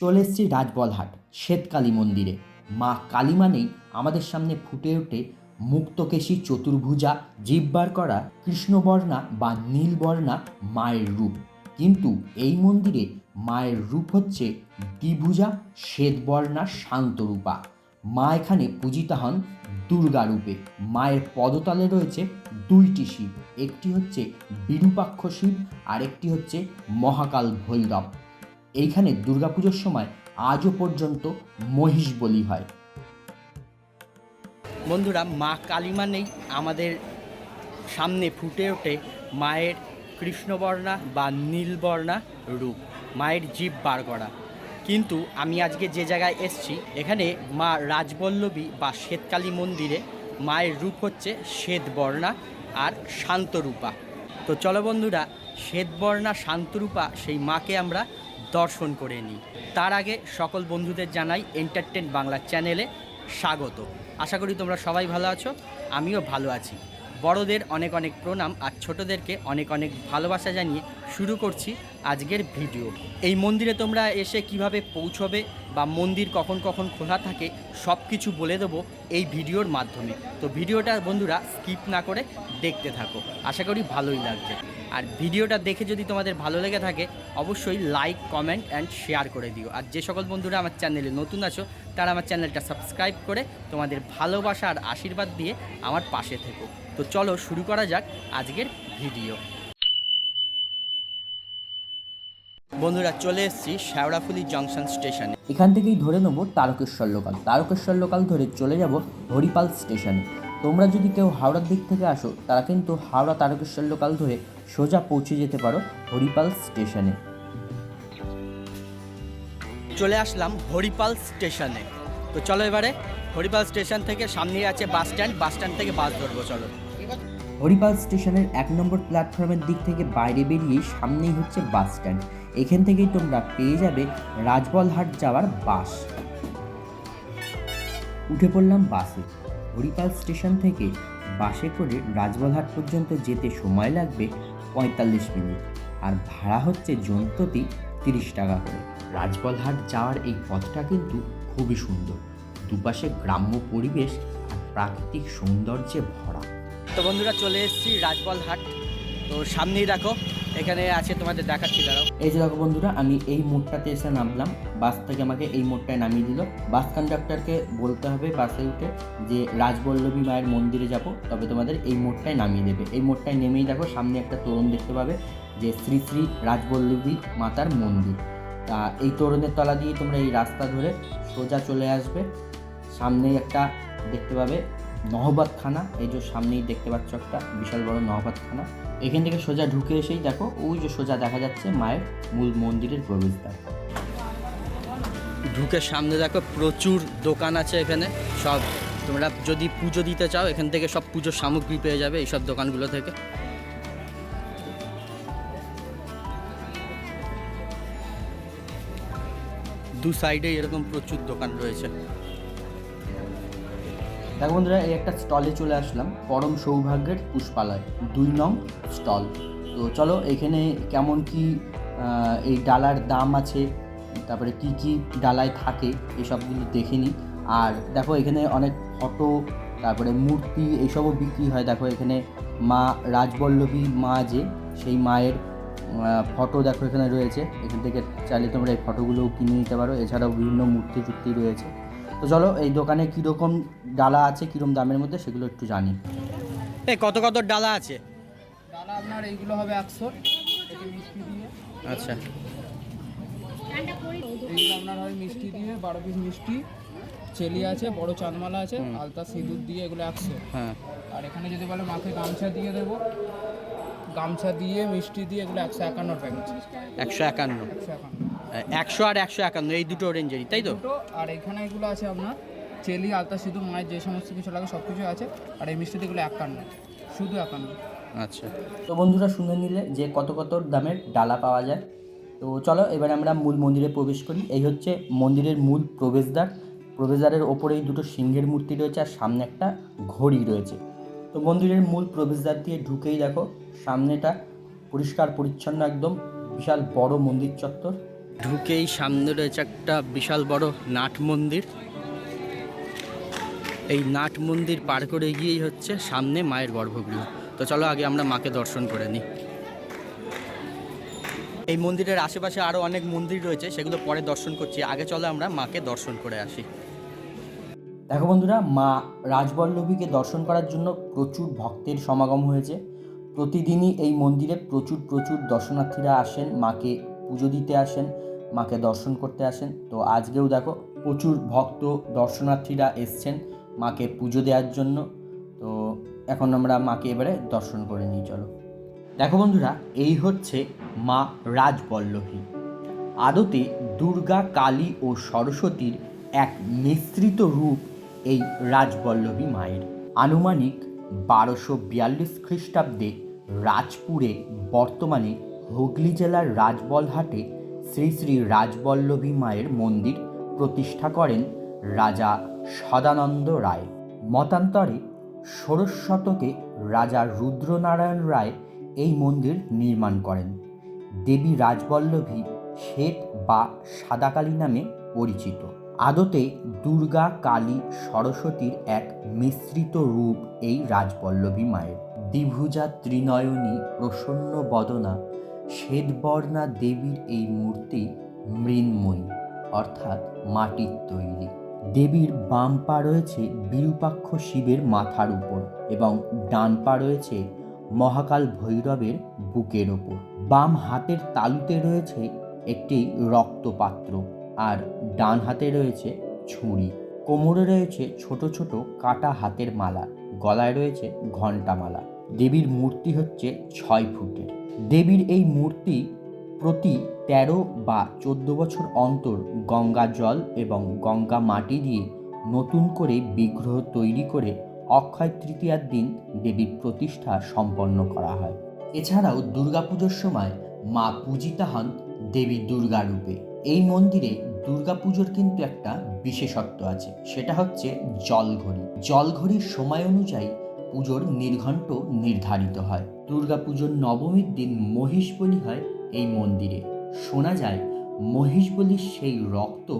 চলে এসেছি রাজবলহাট, শ্বেতকালী মন্দিরে। মা কালী মানেই আমাদের সামনে ফুটে ওঠে মুক্তকেশী চতুর্ভুজা, জিব্বার করা কৃষ্ণবর্ণা বা নীলবর্ণা মায়ের রূপ। কিন্তু এই মন্দিরে মায়ের রূপ হচ্ছে দ্বিভুজা, শ্বেতবর্ণা, শান্তরূপা। মা এখানে পূজিতা হন দুর্গা রূপে। মায়ের পদতলে রয়েছে দুইটি শিব, একটি হচ্ছে বিরূপাক্ষ শিব আর একটি হচ্ছে মহাকাল ভৈরব। এইখানে দুর্গাপুজোর সময় আজও পর্যন্ত মহিষ বলি হয়। বন্ধুরা, মা কালীমা নেই, আমাদের সামনে ফুটে ওঠে মায়ের কৃষ্ণবর্ণা বা নীলবর্ণা রূপ, মায়ের জীব বার করা। কিন্তু আমি আজকে যে জায়গায় এসছি, এখানে মা রাজবল্লভী বা শ্বেতকালী মন্দিরে মায়ের রূপ হচ্ছে শ্বেতবর্ণা আর শান্তরূপা। তো চলো বন্ধুরা, শ্বেতবর্ণা, শান্তরূপা সেই মাকে আমরা দর্শন করে নিই। তার আগে সকল বন্ধুদের জানাই এন্টারটেন বাংলা চ্যানেলে স্বাগত। আশা করি তোমরা সবাই ভালো আছো, আমিও ভালো আছি। বড়দের অনেক অনেক প্রণাম আর ছোটদেরকে অনেক অনেক ভালোবাসা জানিয়ে শুরু করছি আজকের ভিডিও। এই মন্দিরে তোমরা এসে কীভাবে পৌঁছবে বা মন্দির কখন কখন খোলা থাকে সব কিছু বলে দেবো এই ভিডিওর মাধ্যমে। তো ভিডিওটা বন্ধুরা স্কিপ না করে দেখতে থাকো, আশা করি ভালোই লাগছে। আর ভিডিওটা দেখে যদি তোমাদের ভালো লেগে থাকে, অবশ্যই লাইক, কমেন্ট অ্যান্ড শেয়ার করে দিও। আর যে সকল বন্ধুরা আমার চ্যানেলে নতুন আছো, তারা আমার চ্যানেলটা সাবস্ক্রাইব করে তোমাদের ভালোবাসা আর আশীর্বাদ দিয়ে আমার পাশে থেকো। তো চলো শুরু করা যাক আজকের ভিডিও। বন্ধুরা, চলে এসেছি শেওড়াফুলি জংশন স্টেশনে। এখান থেকেই ধরে নেব তারকেশ্বর লোকাল। তারকেশ্বর লোকাল ধরে চলে যাব হরিপাল স্টেশনে। তোমরা যদি কেউ হাওড়ার দিক থেকে আসো, তারা কিন্তু হাওড়া তারকেশ্বর লোকাল ধরে সোজা পৌঁছে যেতে পারো হরিপাল স্টেশনে। চলে আসলাম হরিপাল স্টেশনে। তো চলো এবারে হরিপাল স্টেশন থেকে সামনেই আছে বাস স্ট্যান্ড। বাস স্ট্যান্ড থেকে বাস ধরবো, চলো। হরিপাল স্টেশনের এক নম্বর প্ল্যাটফর্মের দিক থেকে বাইরে বেরিয়ে সামনেই হচ্ছে বাস স্ট্যান্ড। এখান থেকেই তোমরা পেয়ে যাবে রাজবলহাট যাওয়ার বাস। উঠে পড়লাম বাসে। হরিপাল স্টেশন থেকে বাসে করে রাজবলহাট পর্যন্ত যেতে সময় লাগবে পঁয়তাল্লিশ মিনিট। আর ভাড়া হচ্ছে জনপ্রতি তিরিশ টাকা করে। রাজবলহাট যাওয়ার এই পথটা কিন্তু খুবই সুন্দর। দুপাশে গ্রাম্য পরিবেশ আর প্রাকৃতিক সৌন্দর্যে ভরা। তো বন্ধুরা চলে এসেছি রাজবলহাট তো সামনেই দেখো, এখানে আছে তোমাদের দেখাচ্ছি, দাঁড়াও। এই যে দেখো বন্ধুরা, আমি এই মোড়টাতে এসে নামলাম। বাস থেকে আমাকে এই মোড়টায় নামিয়ে দিল। বাস কন্ডাক্টরকে বলতে হবে বাসে উঠে যে, রাজবল্লভী মায়ের মন্দিরে যাব, তবে তোমাদের এই মোড়টায় নামিয়ে দেবে। এই মোড়টায় নেমেই দেখো, সামনে একটা তোরণ দেখতে পাবে যে, শ্রী শ্রী রাজবল্লভী মাতার মন্দির। তা এই তোরণের তলা দিয়ে তোমরা এই রাস্তা ধরে সোজা চলে আসবে। সামনেই একটা দেখতে পাবে নহবাতখানা এই যে সামনেই দেখতে পাচ্ছ একটা বিশাল বড় নহবাদ খানা এখান থেকে সোজা ঢুকে এসেই দেখো, ওই যে সোজা দেখা যাচ্ছে মায়ের মূল মন্দিরের প্রবেশদ্বার। ঢুকে সামনে দেখো, প্রচুর দোকান আছে এখানে। সব তোমরা যদি পুজো দিতে চাও, এখান থেকে সব পুজোর সামগ্রী পেয়ে যাবে এইসব দোকানগুলো থেকে। দু সাইডে এরকম প্রচুর দোকান রয়েছে। দেখো বন্ধুরা, এই একটা স্টলে চলে আসলাম, পরম সৌভাগ্যের পুষ্পালয়, দুই নং স্টল তো চলো, এখানে কেমন কি এই ডালার দাম আছে, তারপরে কি কি ডালায় থাকে, এসবগুলো দেখে নিই। আর দেখো, এখানে অনেক ফটো, তারপরে মূর্তি এইসবও বিক্রি হয়। দেখো, এখানে মা রাজবল্লভী মা যে, সেই মায়ের ফটো দেখো, এখানে রয়েছে। এখান থেকে চাইলে তোমরা এই ফটোগুলোও কিনে নিতে পারো। এছাড়াও বিভিন্ন মূর্তি টুর্তি রয়েছে। তো চলো, এই দোকানে কীরকম ডালা আছে কীরকম দামের মধ্যে সেগুলো একটু জানি। এই কত কত ডালা আছে? ডালা আপনার এইগুলো হবে একশো। এটি মিষ্টি দিয়ে। আচ্ছা। এইগুলো আপনার হয় মিষ্টি দিয়ে বারো পিস মিষ্টি। চেলি আছে বড় চাঁদমালা আছে আলতা সিঁদুর দিয়ে এগুলো একশো। হ্যাঁ। আর এখানে যদি বলে মাকে গামছা দিয়ে দেবো গামছা দিয়ে মিষ্টি দিয়ে এগুলো একশো একান্ন প্যাকেট। একশো একান্ন। একশো আর একশো একান্ন এই দুটো রেঞ্জেরই তাই তো? আর এখানে এগুলো আছে আপনার চেলি আলতা সিঁদুর মায়ের যে সমস্ত কিছু লাগে সব কিছু আছে আর এই মিষ্টি এগুলো একান্ন শুধু একান্ন। আচ্ছা। তো বন্ধুরা শুনে নিলে যে কত কত দামের ডালা পাওয়া যায়। তো চলো এবার আমরা মূল মন্দিরে প্রবেশ করি। এই হচ্ছে মন্দিরের মূল প্রবেশদ্বার। প্রবেশদ্বারের ওপরেই দুটো সিংহের মূর্তি রয়েছে আর সামনে একটা ঘড়ি রয়েছে। তো মন্দিরের মূল প্রবেশদ্বার দিয়ে ঢুকেই দেখো সামনেটা পরিষ্কার পরিচ্ছন্ন একদম বিশাল বড় মন্দির চত্বর। ঢুকেই সামনে রয়েছে একটা বিশাল বড় নাট মন্দির। এই নাট মন্দির পার করে গিয়েই হচ্ছে সামনে মায়ের গর্ভগৃহ। তো চলো আগে আমরা মাকে দর্শন করে নিই। এই মন্দিরের আশেপাশে আরও অনেক মন্দির রয়েছে, সেগুলো পরে দর্শন করছি। আগে চলো আমরা মাকে দর্শন করে আসি। দেখো বন্ধুরা, মা রাজবল্লভীকে দর্শন করার জন্য প্রচুর ভক্তের সমাগম হয়েছে। প্রতিদিনই এই মন্দিরে প্রচুর প্রচুর দর্শনার্থীরা আসেন, মাকে পুজো দিতে আসেন, মাকে দর্শন করতে আসেন। তো আজকেও দেখো প্রচুর ভক্ত, দর্শনার্থীরা এসছেন। মাকে পুজো দেওয়ার জন্য। তো এখন আমরা মাকে এবারে দর্শন করে নিই, চলো। দেখো বন্ধুরা, এই হচ্ছে মা রাজবল্লভী। আদতে দুর্গা, কালী ও সরস্বতীর এক মিশ্রিত রূপ এই রাজবল্লভী মায়ের। আনুমানিক বারোশো বিয়াল্লিশ খ্রিস্টাব্দে রাজপুরে বর্তমানে হুগলি জেলার রাজবলহাটে শ্রী শ্রী রাজবল্লভী মায়ের মন্দির প্রতিষ্ঠা করেন রাজা সদানন্দ রায়। মতান্তরে ষোড়শ শতকে রাজা রুদ্রনারায়ণ রায় এই মন্দির নির্মাণ করেন। দেবী রাজবল্লভী শ্বেত বা সাদাকালী নামে পরিচিত। আদতে দুর্গা, কালী, সরস্বতীর এক মিশ্রিত রূপ এই রাজবল্লভী মায়ের। দ্বিভুজা, ত্রিনয়নী, প্রসন্ন বদনা, শ্বেতবর্ণা দেবীর এই মূর্তি মৃন্ময়ী, অর্থাৎ মাটির তৈরি। দেবীর বাম পা রয়েছে বিরূপাক্ষ শিবের মাথার উপর এবং ডান পা রয়েছে মহাকাল ভৈরবের বুকের ওপর বাম হাতের তালুতে রয়েছে একটি রক্তপাত্র আর ডান হাতে রয়েছে ছুরি। কোমরে রয়েছে ছোট ছোট কাটা হাতের মালা, গলায় রয়েছে ঘণ্টামালা। দেবীর মূর্তি হচ্ছে ছয় ফুটের। দেবীর এই মূর্তি প্রতি তেরো বা চোদ্দ বছর অন্তর গঙ্গা জল এবং গঙ্গা মাটি দিয়ে নতুন করে বিগ্রহ তৈরি করে অক্ষয় তৃতীয়ার দিন দেবীর প্রতিষ্ঠা সম্পন্ন করা হয়। এছাড়াও দুর্গাপুজোর সময় মা পূজিতা হন দেবী দুর্গা রূপে। এই মন্দিরে দুর্গাপুজোর কিন্তু একটা বিশেষত্ব আছে, সেটা হচ্ছে জলঘড়ি। জলঘড়ির সময় অনুযায়ী পুজোর নির্ঘণ্ট নির্ধারিত হয়। দুর্গাপুজোর নবমীর দিন মহিষ বলি হয় এই মন্দিরে। শোনা যায়, মহিষ বলির সেই রক্ত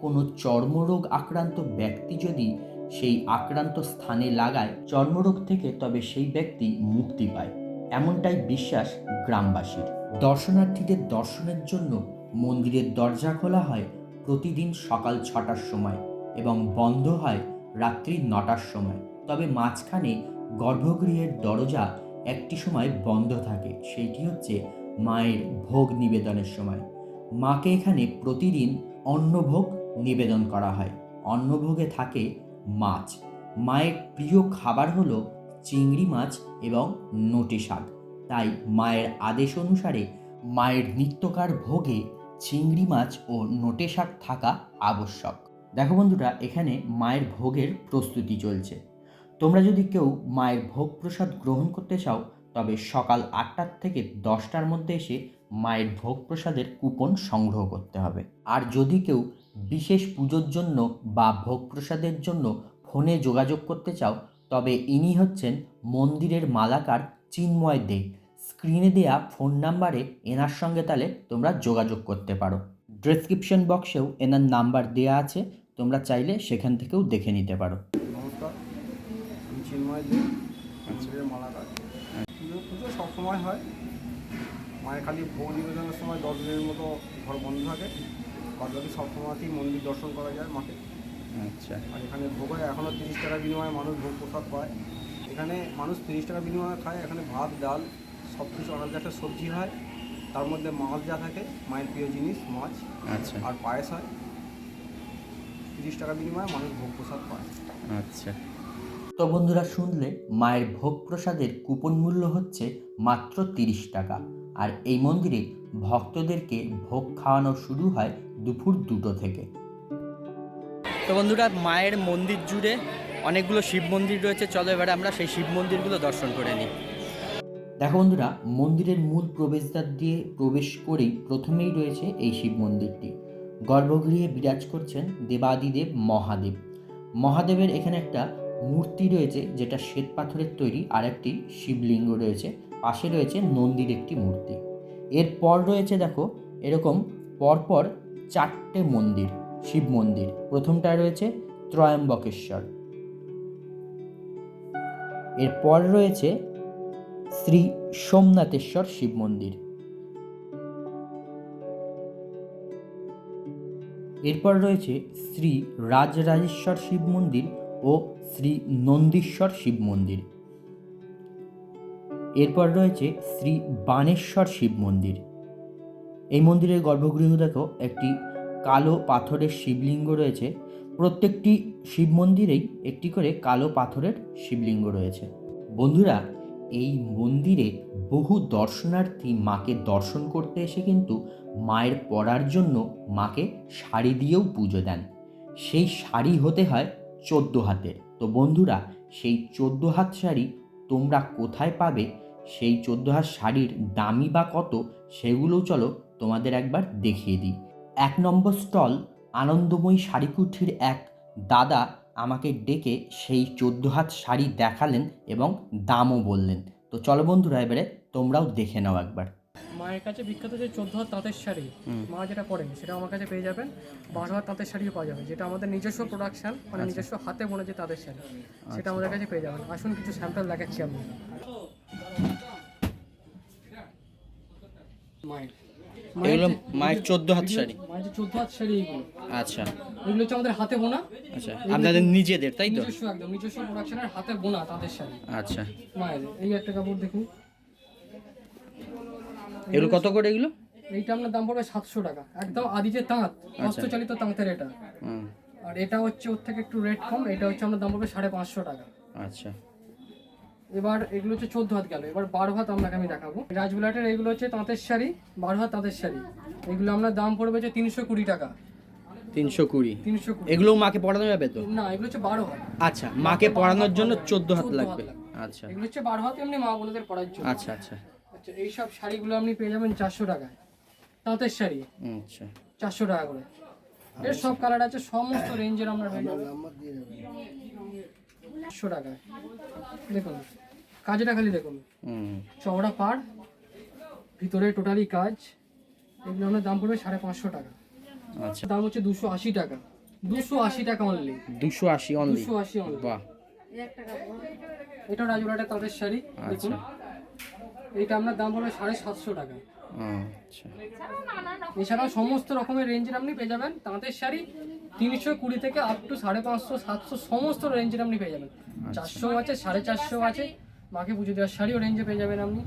কোনো চর্মরোগ আক্রান্ত ব্যক্তি যদি সেই আক্রান্ত স্থানে লাগায়, চর্মরোগ থেকে তবে সেই ব্যক্তি মুক্তি পায়। এমনটাই বিশ্বাস গ্রামবাসীর। দর্শনার্থীদের দর্শনের জন্য মন্দিরের দরজা খোলা হয় প্রতিদিন সকাল ছটার সময় এবং বন্ধ হয় রাত্রি নটার সময়। তবে মাঝখানে গর্ভগৃহের দরজা একটি সময় বন্ধ থাকে। সেইটি হচ্ছে মায়ের ভোগ নিবেদনের সময়। মাকে এখানে প্রতিদিন অন্নভোগ নিবেদন করা হয়। অন্নভোগে থাকে মাছ। মায়ের প্রিয় খাবার হলো চিংড়ি মাছ এবং নোটে শাক। তাই মায়ের আদেশ অনুসারে মায়ের নিত্যকার ভোগে চিংড়ি মাছ ও নোটে শাক থাকা আবশ্যক। দেখো বন্ধুরা, এখানে মায়ের ভোগের প্রস্তুতি চলছে। তোমরা যদি কেউ মায়ের ভোগ প্রসাদ গ্রহণ করতে চাও তবে সকাল আটটার থেকে দশটার মধ্যে এসে মায়ের ভোগ প্রসাদের কুপন সংগ্রহ করতে হবে। আর যদি কেউ বিশেষ পুজোর জন্য বা ভোগ প্রসাদের জন্য ফোনে যোগাযোগ করতে চাও, তবে ইনি হচ্ছেন মন্দিরের মালাকার চিন্ময় দে। স্ক্রিনে দেয়া ফোন নাম্বারে এনার সঙ্গে তাহলে তোমরা যোগাযোগ করতে পারো। ডেসক্রিপশন বক্সেও এনার নাম্বার দেয়া আছে, তোমরা চাইলে সেখান থেকেও দেখে নিতে পারো। নমস্কার চিন্ময় মন্দিরের মালাকার। সবসময় হয়। মায়ের খালি ভোগ নিবেদনের সময় দশ দিনের মতো ঘর বন্ধ থাকে। বাদ বাকি সবসময়তেই মন্দির দর্শন করা যায় মাকে আচ্ছা। আর এখানে ভোগ হয় এখনও তিরিশ টাকার বিনিময়ে মানুষ ভোগ প্রসাদ পায়। এখানে মানুষ তিরিশ টাকা বিনিময়ে খায় এখানে ভাত ডাল সব কিছু আলাদা একটা সবজি হয়। তার মধ্যে মাছ যা থাকে মায়ের প্রিয় জিনিস মাছ। আচ্ছা। আর পায়েস হয়। তিরিশ টাকার বিনিময়ে মানুষ ভোগ প্রসাদ পায়। আচ্ছা। তো বন্ধুরা শুনলে মায়ের ভোগ প্রসাদের কুপন মূল্য হচ্ছে মাত্র তিরিশ টাকা। আর এই মন্দিরে ভক্তদেরকে ভোগ খাওয়ানো শুরু হয় দুপুর দুটো থেকে। তো বন্ধুরা মায়ের মন্দির জুড়ে অনেকগুলো শিব মন্দির রয়েছে। চলো এবারে আমরা সেই শিব মন্দিরগুলো দর্শন করে নিই। দেখো বন্ধুরা মন্দিরের মূল প্রবেশদ্বার দিয়ে প্রবেশ করেই প্রথমেই রয়েছে এই শিব মন্দিরটি। গর্ভগৃহে বিরাজ করছেন দেবাদিদেব মহাদেব। মহাদেবের এখানে একটা মূর্তি রয়েছে যেটা শ্বেত পাথরের তৈরি, আর একটি শিবলিঙ্গ রয়েছে। পাশে রয়েছে নন্দীর একটি মূর্তি। এরপর রয়েছে দেখো, এরকম পরপর চারটে মন্দির, শিব মন্দির। প্রথমটায় রয়েছে ত্রয়ম্বকেশ্বর। এরপর রয়েছে শ্রী সোমনাথেশ্বর শিব মন্দির। এরপর রয়েছে শ্রী রাজরাজেশ্বর শিব মন্দির ও শ্রী নন্দীশ্বর শিব মন্দির। এরপর রয়েছে শ্রী বানেশ্বর শিব মন্দির। এই মন্দিরের গর্ভগৃহ দেখো, একটি কালো পাথরের শিবলিঙ্গ রয়েছে। প্রত্যেকটি শিব মন্দিরেই একটি করে কালো পাথরের শিবলিঙ্গ রয়েছে। বন্ধুরা, এই মন্দিরে বহু দর্শনার্থী মাকে দর্শন করতে এসে কিন্তু মায়ের পরার জন্য মাকে শাড়ি দিয়েও পুজো দেন। সেই শাড়ি হতে হয় চোদ্দ হাতের। তো বন্ধুরা, সেই চোদ্দ হাত শাড়ি তোমরা কোথায় পাবে? সেই চোদ্দ হাত শাড়ির দামি বা কত? সেগুলো চলো তোমাদের একবার দেখিয়ে দিই। এক নম্বর স্টল আনন্দময়ী শাড়িকুঠির এক দাদা আমাকে ডেকে সেই চোদ্দ হাত শাড়ি দেখালেন এবং দামও বললেন। তো চলো বন্ধুরা, এবারে তোমরাও দেখে নাও একবার। মায়ের কাছে বিখ্যাত যে চোদ্দ হাত তাঁতের শাড়ি মা যেটা পরেন সেটা আমার কাছে পেয়ে যাবেন। বারো হাত তাঁতের শাড়িও পাওয়া যাবে যেটা আমাদের নিজস্ব প্রোডাকশন মানে নিজস্ব হাতে বোনা যে তাঁতের শাড়ি সেটা আমাদের কাছে পেয়ে যাবেন। আসুন কিছু স্যাম্পল দেখাচ্ছি আমি। মায়ের এগুলো মায়ের চোদ্দ হাত শাড়ি। মায়ের চোদ্দ হাত শাড়ি আচ্ছা। এগুলো হচ্ছে আমাদের হাতে বোনা। আচ্ছা। আপনাদের নিজেদের তাই তো? নিজস্ব একদম নিজস্ব প্রোডাকশনের হাতে বোনা তাঁতের শাড়ি। আচ্ছা। মায়ের এই একটা কাপড় দেখুন। এগুলো কত করে এগুলো? এইটা আপনার দাম পড়বে সাতশো টাকা। একদম আদি যে তাঁত হস্তচালিত তাঁতের এটা। আর এটা হচ্ছে ওর থেকে একটু রেট কম এটা হচ্ছে আপনার দাম পড়বে সাড়ে পাঁচশো টাকা। আচ্ছা। এবার এগুলো হচ্ছে চোদ্দ হাত গেল। এবার বারো হাত আপনাকে আমি দেখাবো। রাজবিলাটের এগুলো হচ্ছে তাঁতের শাড়ি বারো হাত তাঁতের শাড়ি। এগুলো আপনার দাম পড়বে হচ্ছে তিনশো কুড়ি টাকা। তিনশো কুড়ি। তিনশো এগুলো মাকে পড়ানো যাবে তো? না এগুলো হচ্ছে বারো হাত। আচ্ছা মাকে পড়ানোর জন্য চোদ্দ হাত লাগবে। লাগবে। আচ্ছা। এগুলো হচ্ছে বারো হাত এমনি মা বোনদের পড়ার জন্য। আচ্ছা আচ্ছা। আচ্ছা এইসব শাড়িগুলো আপনি পেয়ে যাবেন চারশো টাকায়। তাঁতের শাড়ি। আচ্ছা। চারশো টাকা করে। এর সব কালার আছে সমস্ত রেঞ্জের আমরা পেয়ে যাবেন চারশো টাকায়। দেখুন কাজটা খালি দেখুন। হুম। চওড়া পাড় ভিতরে টোটালি কাজ। এগুলো আপনার দাম পড়বে সাড়ে পাঁচশো টাকা। আচ্ছা। দাম হচ্ছে দুশো আশি টাকা। দুশো আশি টাকা অনলি দুশো আশি অনলি দুশো আশি অনলি বাহ। এটা রাজুরাটা তাদের শাড়ি দেখুন। এইটা আপনার দাম পড়বে সাড়ে সাতশো টাকা। আচ্ছা। এছাড়াও সমস্ত রকমের রেঞ্জের আপনি পেয়ে যাবেন। তাঁতের শাড়ি তিনশো কুড়ি থেকে আপ টু সাড়ে পাঁচশো সাতশো সমস্ত রেঞ্জের আপনি পেয়ে যাবেন। চারশো আছে সাড়ে চারশো আছে। মাকে পুজো দেওয়ার শাড়িও রেঞ্জে পেয়ে যাবেন আপনি।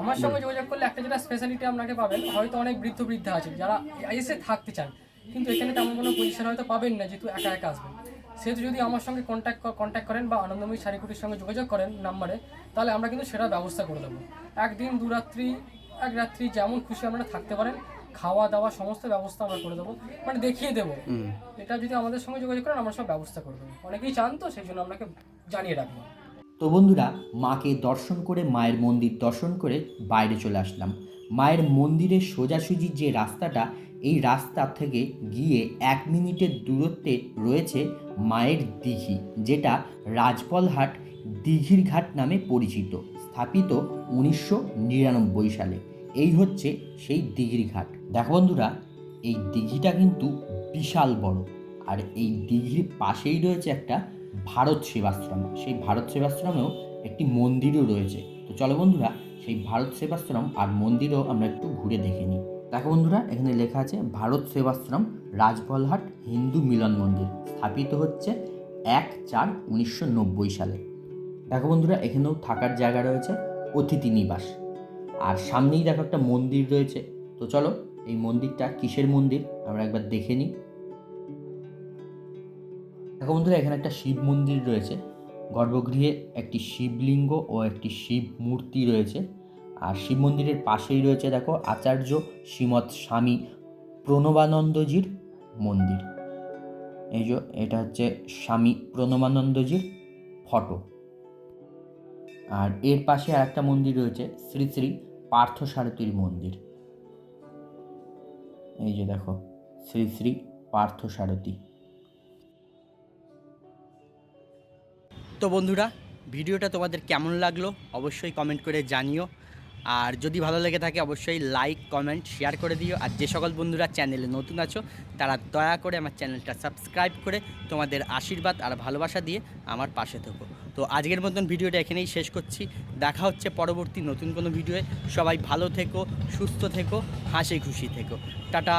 আমার সঙ্গে যোগাযোগ করলে একটা যেটা স্পেশালিটি আপনাকে পাবেন হয়তো অনেক বৃদ্ধ বৃদ্ধা আছেন যারা এসে থাকতে চান কিন্তু এখানে তেমন কোনো পজিশন হয়তো পাবেন না যেহেতু একা একা আসবেন। সেহেতু যদি আমার সঙ্গে কন্ট্যাক্ট কন্ট্যাক্ট করেন বা আনন্দময়ী শাড়িকুটির সঙ্গে যোগাযোগ করেন নাম্বারে তাহলে আমরা কিন্তু সেটা ব্যবস্থা করে দেবো। একদিন দু রাত্রি এক রাত্রি যেমন খুশি আপনারা থাকতে পারেন। খাওয়া দাওয়া সমস্ত ব্যবস্থা আমরা করে দেবো। মানে দেখিয়ে দেবো। এটা যদি আমাদের সঙ্গে যোগাযোগ করেন আমরা সব ব্যবস্থা করে দেবো। অনেকেই চান তো সেই জন্য আপনাকে জানিয়ে রাখব। তো বন্ধুরা মাকে দর্শন করে মায়ের মন্দির দর্শন করে বাইরে চলে আসলাম। মায়ের মন্দিরের সোজাসুজি যে রাস্তাটা এই রাস্তা থেকে গিয়ে এক মিনিটের দূরত্বে রয়েছে মায়ের দিঘি, যেটা রাজপলহাট দিঘির ঘাট নামে পরিচিত, স্থাপিত উনিশশো নিরানব্বই সালে। এই হচ্ছে সেই দিঘির ঘাট। দেখো বন্ধুরা, এই দিঘিটা কিন্তু বিশাল বড়, আর এই দিঘির পাশেই রয়েছে একটা ভারত সেবাশ্রম। সেই ভারত সেবাশ্রমেও একটি মন্দিরও রয়েছে। তো চলো বন্ধুরা, সেই ভারত সেবাশ্রম আর মন্দিরও আমরা একটু ঘুরে দেখে নিই। দেখো বন্ধুরা, এখানে লেখা আছে, ভারত সেবাশ্রম রাজবলহাট হিন্দু মিলন মন্দির স্থাপিত হচ্ছে এক চার উনিশশো সালে। দেখো বন্ধুরা, এখানেও থাকার জায়গা রয়েছে, অতিথি নিবাস। আর সামনেই দেখো একটা মন্দির রয়েছে। তো চলো, এই মন্দিরটা কিসের মন্দির? আমরা একবার দেখে নিই। দেখো বন্ধুরা, এখানে একটা শিব মন্দির রয়েছে। গর্ভগৃহে একটি শিবলিঙ্গ ও একটি শিব মূর্তি রয়েছে। আর শিব মন্দিরের পাশেই রয়েছে দেখো আচার্য শ্রীমৎ স্বামী প্রণবানন্দজির মন্দির। এই যে এটা হচ্ছে স্বামী প্রণবানন্দজির ফটো। আর এর পাশে আরেকটা মন্দির রয়েছে শ্রী শ্রী পার্থসারথীর মন্দির। এই যে দেখো শ্রী শ্রী পার্থসারথী তো বন্ধুরা, ভিডিওটা তোমাদের কেমন লাগল অবশ্যই কমেন্ট করে জানিও। আর যদি ভালো লেগে থাকে অবশ্যই লাইক কমেন্ট শেয়ার করে দিও। আর যে সকল বন্ধুরা চ্যানেলে নতুন আছো, তারা দয়া করে আমার চ্যানেলটা সাবস্ক্রাইব করে তোমাদের আশীর্বাদ আর ভালোবাসা দিয়ে আমার পাশে থেকো। তো আজকের মতন ভিডিওটা এখানেই শেষ করছি। দেখা হচ্ছে পরবর্তী নতুন কোনো ভিডিওয়ে। সবাই ভালো থেকো, সুস্থ থেকো, হাসি খুশি থেকো। টাটা!